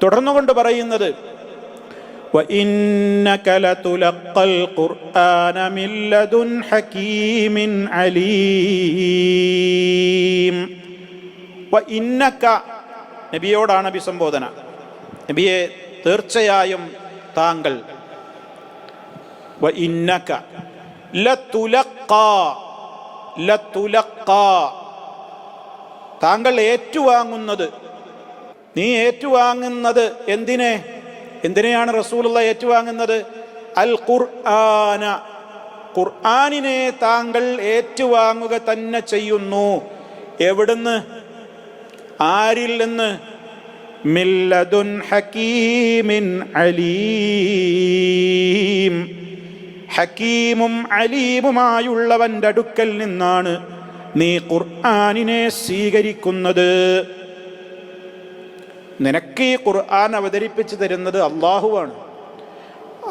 തുടർന്നുകൊണ്ട് പറയുന്നത് وإنك لتلقى القرآن من لدن حكيم عليم وإنك നബിയോടാണ് അഭിസംബോധന നബിയെ തീർച്ചയായും താങ്കൾ وإنك لتلقى لتلقى താങ്കൾ ഏറ്റുവാങ്ങുന്നത് നീ ഏറ്റുവാങ്ങുന്നത് എന്തിനെ? എന്തിനെയാണ് റസൂലുള്ള ഏറ്റുവാങ്ങുന്നത്? അൽ ഖുർആന ഖുർആാനിനെ താങ്കൾ ഏറ്റുവാങ്ങുക തന്നെ ചെയ്യുന്നു. എവിടുന്ന്? ആരിൽ നിന്ന്? മില്ലദുൻ ഹക്കീമിൻ അലീം. ഹക്കീമും അലീമുമായുള്ളവന്റെ അടുക്കൽ നിന്നാണ് നീ ഖുർആാനിനെ സ്വീകരിക്കുന്നത്. നിനക്ക് ഈ ഖുർആൻ അവതരിപ്പിച്ചു തരുന്നത് അള്ളാഹുവാണ്.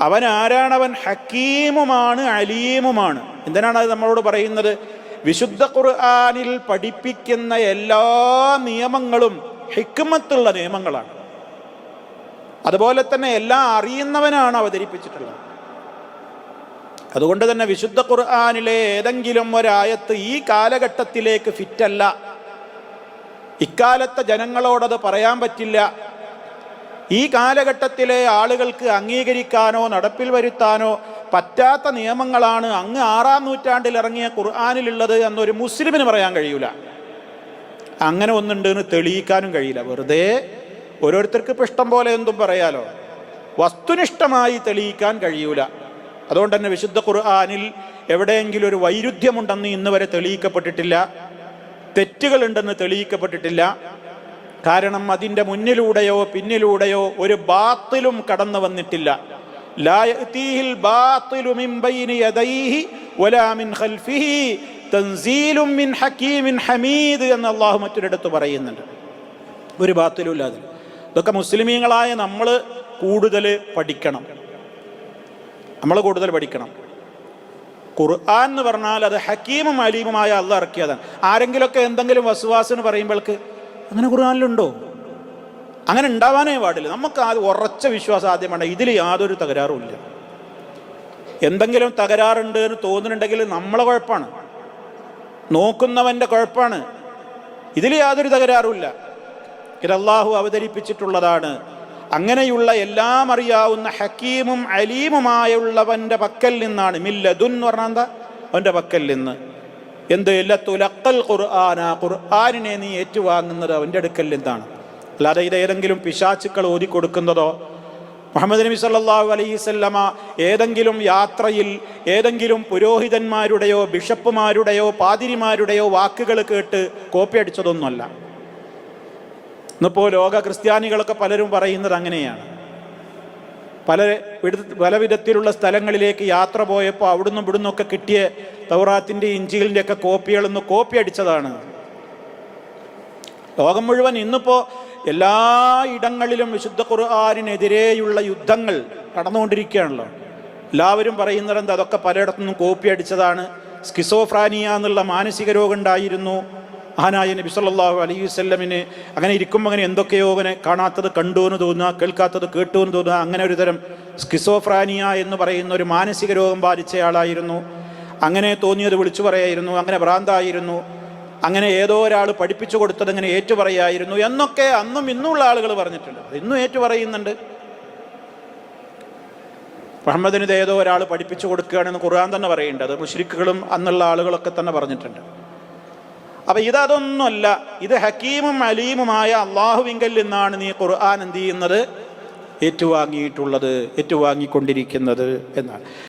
അവൻ ആരാണവൻ? ഹക്കീമുമാണ് അലീമുമാണ്. എന്തിനാണ് അത് നമ്മളോട് പറയുന്നത്? വിശുദ്ധ ഖുർആാനിൽ പഠിപ്പിക്കുന്ന എല്ലാ നിയമങ്ങളും ഹിക്മത്തുള്ള നിയമങ്ങളാണ്. അതുപോലെ തന്നെ എല്ലാം അറിയുന്നവനാണ് അവതരിപ്പിച്ചിട്ടുള്ളത്. അതുകൊണ്ട് തന്നെ വിശുദ്ധ ഖുർആാനിലെ ഏതെങ്കിലും ഒരായത്ത് ഈ കാലഘട്ടത്തിലേക്ക് ഫിറ്റല്ല ഇക്കാലത്തെ ജനങ്ങളോടത് പറയാൻ പറ്റില്ല. ഈ കാലഘട്ടത്തിലെ ആളുകൾക്ക് അംഗീകരിക്കാനോ നടപ്പിൽ വരുത്താനോ പറ്റാത്ത നിയമങ്ങളാണ് അങ്ങ് ആറാം നൂറ്റാണ്ടിൽ ഇറങ്ങിയ ഖുർആാനിലുള്ളത് എന്നൊരു മുസ്ലിമിന് പറയാൻ കഴിയൂല. അങ്ങനെ ഒന്നുണ്ട് എന്ന് തെളിയിക്കാനും കഴിയില്ല. വെറുതെ ഓരോരുത്തർക്ക് ഇപ്പം ഇഷ്ടം പോലെ എന്തും പറയാലോ. വസ്തുനിഷ്ഠമായി തെളിയിക്കാൻ കഴിയൂല. അതുകൊണ്ട് തന്നെ വിശുദ്ധ ഖുർആാനിൽ എവിടെയെങ്കിലും ഒരു വൈരുദ്ധ്യമുണ്ടെന്ന് ഇന്ന് വരെ തെളിയിക്കപ്പെട്ടിട്ടില്ല. തെറ്റുകളുണ്ടെന്ന് തെളിയിക്കപ്പെട്ടിട്ടില്ല. കാരണം അതിന്റെ മുന്നിലൂടെയോ പിന്നിലൂടെയോ ഒരു ബാത്തിലും കടന്നു വന്നിട്ടില്ല. എന്ന് അള്ളാഹു മറ്റൊരിടത്ത് പറയുന്നുണ്ട്. ഒരു ബാത്തിലും ഇല്ലാതെ. ഇതൊക്കെ മുസ്ലിമീങ്ങളായ നമ്മൾ കൂടുതൽ പഠിക്കണം. നമ്മൾ കൂടുതൽ പഠിക്കണം. ഖുർആൻ എന്ന് പറഞ്ഞാൽ അത് ഹക്കീമും അലീമുമായ അല്ല ഇറക്കിയതാണ്. ആരെങ്കിലുമൊക്കെ എന്തെങ്കിലും വസുവാസിന് പറയുമ്പോൾക്ക് അങ്ങനെ ഖുർആാനിലുണ്ടോ? അങ്ങനെ ഉണ്ടാവാനേ പാടില്ല. നമുക്ക് അത് ഉറച്ച വിശ്വാസം ആദ്യം വേണ്ട. ഇതിൽ യാതൊരു തകരാറുമില്ല എന്തെങ്കിലും തകരാറുണ്ട് എന്ന് തോന്നുന്നുണ്ടെങ്കിൽ നമ്മളെ കുഴപ്പമാണ്. നോക്കുന്നവന്റെ കുഴപ്പമാണ്. ഇതിൽ യാതൊരു തകരാറുമില്ല ഇത് അവതരിപ്പിച്ചിട്ടുള്ളതാണ്. അങ്ങനെയുള്ള എല്ലാം അറിയാവുന്ന ഹക്കീമും അലീമുമായുള്ളവന്റെ പക്കൽ നിന്നാണ്. മില്ലദുൻ എന്ന് പറഞ്ഞാൽ എന്താ? അവന്റെ പക്കൽ നിന്ന്. എന്ത്? തുലക്കൽ ഖുർആന. ഖുർആാനിനെ നീ ഏറ്റുവാങ്ങുന്നത് അവന്റെ അടുക്കൽ നിന്നാണ്. അല്ലാതെ ഇത് ഏതെങ്കിലും പിശാച്ചുക്കൾ ഓതിക്കൊടുക്കുന്നതോ മുഹമ്മദ് നബി സല്ലാഹു അലൈഹി സ്വല്ലമ ഏതെങ്കിലും യാത്രയിൽ ഏതെങ്കിലും പുരോഹിതന്മാരുടെയോ ബിഷപ്പുമാരുടെയോ പാതിരിമാരുടെയോ വാക്കുകൾ കേട്ട് കോപ്പി അടിച്ചതൊന്നുമല്ല. ഇന്നിപ്പോൾ ലോക ക്രിസ്ത്യാനികളൊക്കെ പലരും പറയുന്നത് അങ്ങനെയാണ്. പല പല വിധത്തിലുള്ള സ്ഥലങ്ങളിലേക്ക് യാത്ര പോയപ്പോൾ അവിടുന്ന് ഇവിടുന്നൊക്കെ കിട്ടിയ തൗറാത്തിന്റെ ഇഞ്ചിലിന്റെ ഒക്കെ കോപ്പികളൊന്ന് കോപ്പി അടിച്ചതാണ്. ലോകം മുഴുവൻ ഇന്നിപ്പോൾ എല്ലാ ഇടങ്ങളിലും വിശുദ്ധ ഖുർആാനിനെതിരെയുള്ള യുദ്ധങ്ങൾ നടന്നുകൊണ്ടിരിക്കുകയാണല്ലോ. എല്ലാവരും പറയുന്നത് അതൊക്കെ പലയിടത്തുനിന്നും കോപ്പി അടിച്ചതാണ്. സ്കിസോഫ്രാനിയ എന്നുള്ള മാനസിക രോഗം ഉണ്ടായിരുന്നു. മഹാനായ നബി സല്ലാഹു അലൈഹി വല്ലമിന് അങ്ങനെ ഇരിക്കുമ്പോൾ അങ്ങനെ എന്തൊക്കെയോ അവനെ കാണാത്തത് കണ്ടു എന്ന് തോന്നുക കേൾക്കാത്തത് കേട്ടു എന്ന് തോന്നുക അങ്ങനെ ഒരു തരം സ്കിസോഫ്രാനിയ എന്ന് പറയുന്ന ഒരു മാനസിക രോഗം ബാധിച്ചയാളായിരുന്നു. അങ്ങനെ തോന്നിയത് വിളിച്ചു പറയായിരുന്നു അങ്ങനെ ഭ്രാന്തായിരുന്നു. അങ്ങനെ ഏതോ ഒരാൾ പഠിപ്പിച്ചു കൊടുത്തത് അങ്ങനെ ഏറ്റുപറയായിരുന്നു എന്നൊക്കെ അന്നും ഇന്നുള്ള ആളുകൾ പറഞ്ഞിട്ടുണ്ട്. ഇന്നും മുഹമ്മദിനിത് പറയുന്നുണ്ട്. മുഹമ്മദിന് ഇത് ഏതോ ഒരാൾ പഠിപ്പിച്ചു കൊടുക്കുകയാണെന്ന് ഖുർആൻ തന്നെ പറയുന്നുണ്ട്. അത് മുഷ്രിക്കുകളും അന്നുള്ള ആളുകളൊക്കെ തന്നെ പറഞ്ഞിട്ടുണ്ട്. അപ്പൊ ഇതൊന്നുമല്ല ഇത് ഹക്കീമും അലീമുമായ അള്ളാഹുവിങ്കൽ നിന്നാണ് നീ ഖുർആൻ എന്ത് ചെയ്യുന്നത്? ഏറ്റുവാങ്ങിയിട്ടുള്ളത് ഏറ്റുവാങ്ങിക്കൊണ്ടിരിക്കുന്നത് എന്നാണ്.